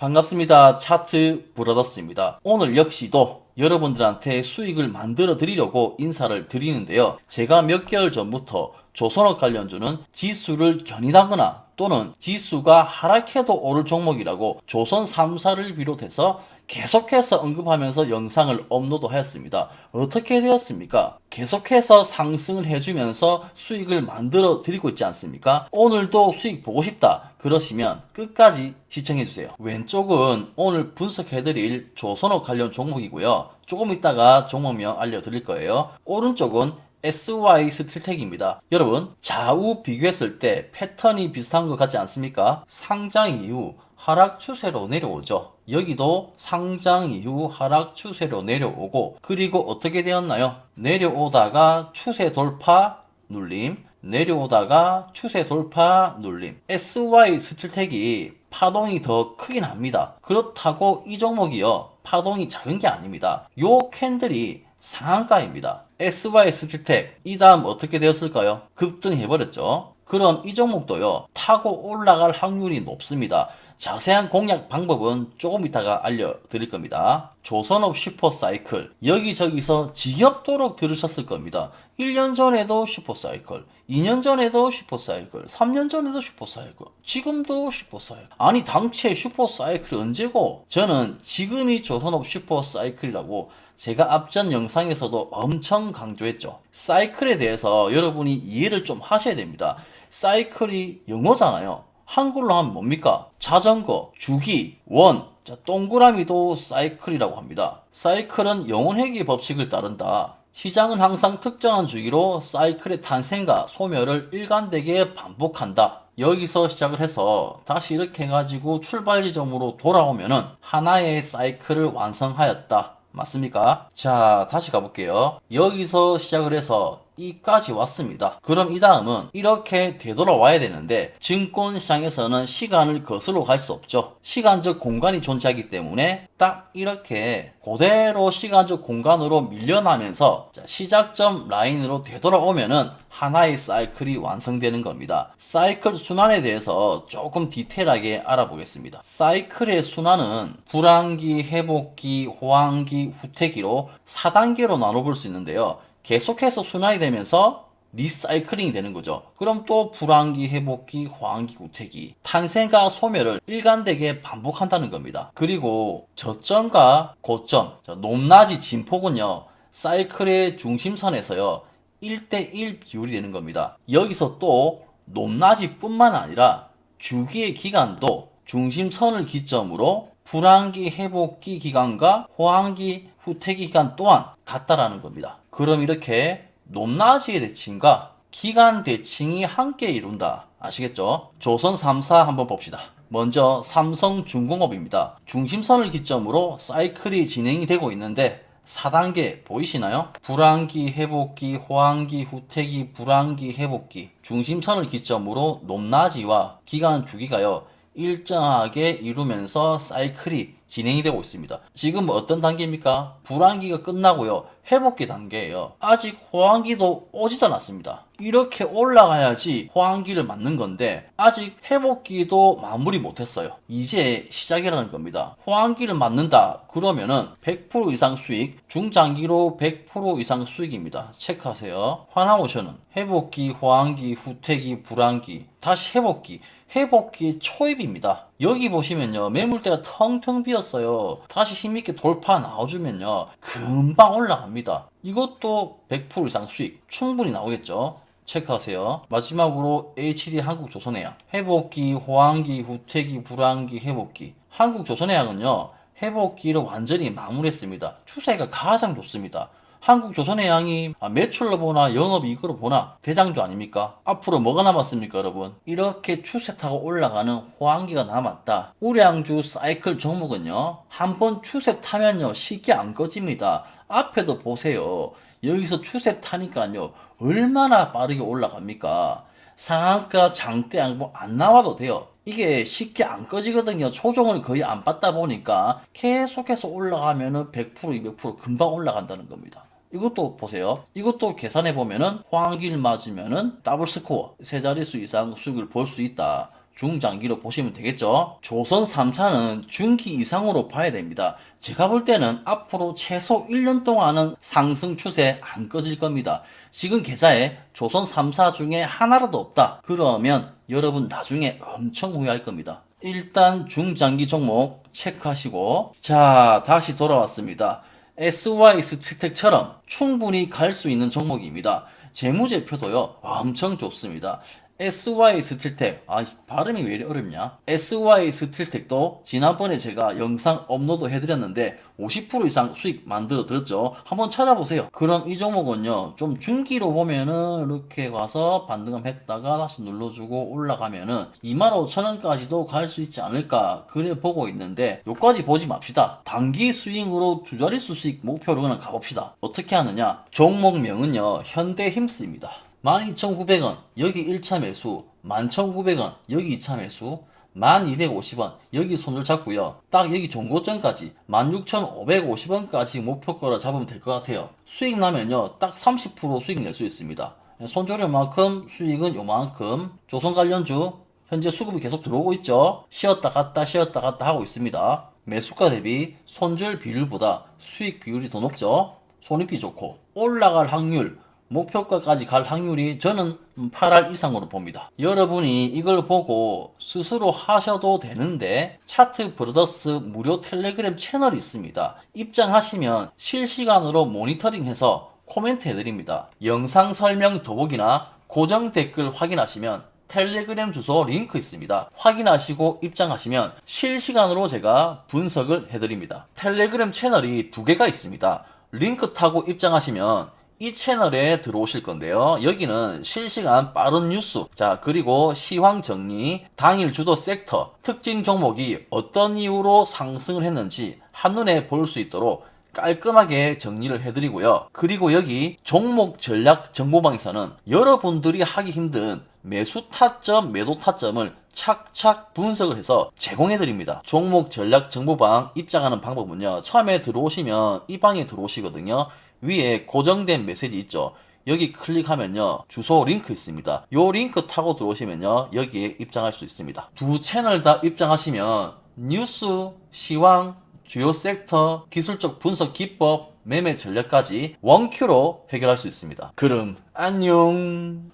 반갑습니다. 차트 브라더스입니다. 오늘 역시도 여러분들한테 수익을 만들어 드리려고 인사를 드리는데요. 제가 몇 개월 전부터 조선업 관련주는 지수를 견인하거나 또는 지수가 하락해도 오를 종목이라고 조선 3사를 비롯해서 계속해서 언급하면서 영상을 업로드하였습니다. 어떻게 되었습니까? 계속해서 상승을 해주면서 수익을 만들어 드리고 있지 않습니까? 오늘도 수익 보고 싶다. 그러시면 끝까지 시청해주세요. 왼쪽은 오늘 분석해드릴 조선업 관련 종목이고요. 조금 있다가 종목명 알려드릴 거예요. 오른쪽은 SY 스틸텍입니다. 여러분, 좌우 비교했을 때 패턴이 비슷한 것 같지 않습니까? 상장 이후 하락 추세로 내려오죠. 여기도 상장 이후 하락 추세로 내려오고, 그리고 어떻게 되었나요? 내려오다가 추세 돌파, 눌림, 내려오다가 추세 돌파, 눌림. SY 스틸텍이 파동이 더 크긴 합니다. 그렇다고 이 종목이요. 파동이 작은 게 아닙니다. 요 캔들이 상한가입니다. SY 스틸텍 이 다음 어떻게 되었을까요? 급등해버렸죠. 그럼 이 종목도요 타고 올라갈 확률이 높습니다. 자세한 공략 방법은 조금 이따가 알려드릴 겁니다. 조선업 슈퍼사이클 여기저기서 지겹도록 들으셨을 겁니다. 1년 전에도 슈퍼사이클, 2년 전에도 슈퍼사이클, 3년 전에도 슈퍼사이클, 지금도 슈퍼사이클. 아니 당최 슈퍼사이클이 언제고? 저는 지금이 조선업 슈퍼사이클이라고 제가 앞전 영상에서도 엄청 강조했죠. 사이클에 대해서 여러분이 이해를 좀 하셔야 됩니다. 사이클이 영어잖아요. 한글로 하면 뭡니까? 자전거, 주기, 원, 자, 동그라미도 사이클이라고 합니다. 사이클은 영혼회귀 법칙을 따른다. 시장은 항상 특정한 주기로 사이클의 탄생과 소멸을 일관되게 반복한다. 여기서 시작을 해서 다시 이렇게 해가지고 출발 지점으로 돌아오면은 하나의 사이클을 완성하였다. 맞습니까? 자, 다시 가볼게요. 여기서 시작을 해서 이까지 왔습니다. 그럼 이 다음은 이렇게 되돌아와야 되는데 증권 시장에서는 시간을 거슬러 갈 수 없죠. 시간적 공간이 존재하기 때문에 딱 이렇게 그대로 시간적 공간으로 밀려나면서 자, 시작점 라인으로 되돌아오면은 하나의 사이클이 완성되는 겁니다. 사이클 순환에 대해서 조금 디테일하게 알아보겠습니다. 사이클의 순환은 불황기, 회복기, 호황기, 후퇴기로 4단계로 나눠볼 수 있는데요. 계속해서 순환이 되면서 리사이클링이 되는 거죠. 그럼 또 불황기, 회복기, 호황기, 우퇴기, 탄생과 소멸을 일관되게 반복한다는 겁니다. 그리고 저점과 고점, 높낮이 진폭은요, 사이클의 중심선에서요, 1대1 비율이 되는 겁니다. 여기서 또 높낮이 뿐만 아니라 주기의 기간도 중심선을 기점으로 불황기, 회복기 기간과 호황기, 후퇴기 기간 또한 같다라는 겁니다. 그럼 이렇게 높낮이의 대칭과 기간 대칭이 함께 이룬다. 아시겠죠? 조선 3사 한번 봅시다. 먼저 삼성중공업입니다. 중심선을 기점으로 사이클이 진행이 되고 있는데 4단계 보이시나요? 불황기, 회복기, 호황기, 후퇴기, 불황기, 회복기. 중심선을 기점으로 높낮이와 기간 주기가요. 일정하게 이루면서 사이클이 진행이 되고 있습니다. 지금 어떤 단계입니까? 불황기가 끝나고요. 회복기 단계예요. 아직 호황기도 오지도 않았습니다. 이렇게 올라가야지 호황기를 맞는 건데 아직 회복기도 마무리 못했어요. 이제 시작이라는 겁니다. 호황기를 맞는다 그러면은 100% 이상 수익, 중장기로 100% 이상 수익입니다. 체크하세요. 화나오션은 회복기, 호황기, 후퇴기, 불황기, 다시 회복기. 회복기 초입입니다. 여기 보시면요. 매물대가 텅텅 비 었어요. 다시 힘있게 돌파 나와주면요. 금방 올라갑니다. 이것도 100% 이상 수익 충분히 나오겠죠. 체크하세요. 마지막으로 HD 한국조선해양. 회복기, 호황기, 후퇴기, 불황기, 회복기. 한국조선해양은요. 회복기를 완전히 마무리했습니다. 추세가 가장 좋습니다. 한국 조선해양이 매출로 보나 영업이익으로 보나 대장주 아닙니까? 앞으로 뭐가 남았습니까 여러분? 이렇게 추세 타고 올라가는 호황기가 남았다. 우량주 사이클 종목은요. 한번 추세 타면요 쉽게 안 꺼집니다. 앞에도 보세요. 여기서 추세 타니까요 얼마나 빠르게 올라갑니까? 상한가 장대 양보 안 나와도 돼요. 이게 쉽게 안 꺼지거든요. 초종을 거의 안 받다 보니까 계속해서 올라가면은 100% 200% 금방 올라간다는 겁니다. 이것도 보세요. 이것도 계산해 보면은 호황기를 맞으면은 더블 스코어 세 자릿수 이상 수익을 볼 수 있다. 중장기로 보시면 되겠죠. 조선 3사는 중기 이상으로 봐야 됩니다. 제가 볼 때는 앞으로 최소 1년 동안은 상승 추세 안 꺼질 겁니다. 지금 계좌에 조선 3사 중에 하나라도 없다. 그러면 여러분 나중에 엄청 후회할 겁니다. 일단 중장기 종목 체크하시고 자 다시 돌아왔습니다. SY 스틸텍처럼 충분히 갈 수 있는 종목입니다. 재무제표도요 엄청 좋습니다. SY 스틸텍. 아 발음이 왜 어렵냐? SY 스틸텍도 지난번에 제가 영상 업로드 해드렸는데 50% 이상 수익 만들어 드렸죠. 한번 찾아보세요. 그럼 이 종목은요 좀 중기로 보면은 이렇게 가서 반등을 했다가 다시 눌러주고 올라가면은 25,000원까지도 갈 수 있지 않을까 그래 보고 있는데 요까지 보지 맙시다. 단기 스윙으로 두 자릿수 수익 목표로 그냥 가봅시다. 어떻게 하느냐? 종목명은요 현대힘스입니다 12,900원 여기 1차 매수. 11,900원 여기 2차 매수. 1250원 여기 손을 잡고요. 딱 여기 종고점까지 16,550원까지 목표가로 잡으면 될 것 같아요. 수익 나면요 딱 30% 수익 낼 수 있습니다. 손조련만큼 수익은 요만큼. 조선 관련주 현재 수급이 계속 들어오고 있죠. 쉬었다 갔다 쉬었다 갔다 하고 있습니다. 매수가 대비 손절 비율보다 수익 비율이 더 높죠. 손익비 좋고 올라갈 확률 목표가까지 갈 확률이 저는 8할 이상으로 봅니다. 여러분이 이걸 보고 스스로 하셔도 되는데 차트 브로더스 무료 텔레그램 채널이 있습니다. 입장하시면 실시간으로 모니터링해서 코멘트 해드립니다. 영상 설명 더보기나 고정 댓글 확인하시면 텔레그램 주소 링크 있습니다. 확인하시고 입장하시면 실시간으로 제가 분석을 해드립니다. 텔레그램 채널이 두 개가 있습니다. 링크 타고 입장하시면 이 채널에 들어오실 건데요. 여기는 실시간 빠른 뉴스, 자, 그리고 시황 정리, 당일 주도 섹터, 특징 종목이 어떤 이유로 상승을 했는지 한눈에 볼 수 있도록 깔끔하게 정리를 해드리고요. 그리고 여기 종목 전략 정보방에서는 여러분들이 하기 힘든 매수 타점, 매도 타점을 착착 분석을 해서 제공해 드립니다. 종목 전략 정보방 입장하는 방법은요. 처음에 들어오시면 이 방에 들어오시거든요. 위에 고정된 메시지 있죠. 여기 클릭하면요. 주소 링크 있습니다. 요 링크 타고 들어오시면요. 여기에 입장할 수 있습니다. 두 채널 다 입장하시면 뉴스, 시황, 주요 섹터, 기술적 분석 기법, 매매 전략까지 원큐로 해결할 수 있습니다. 그럼 안녕.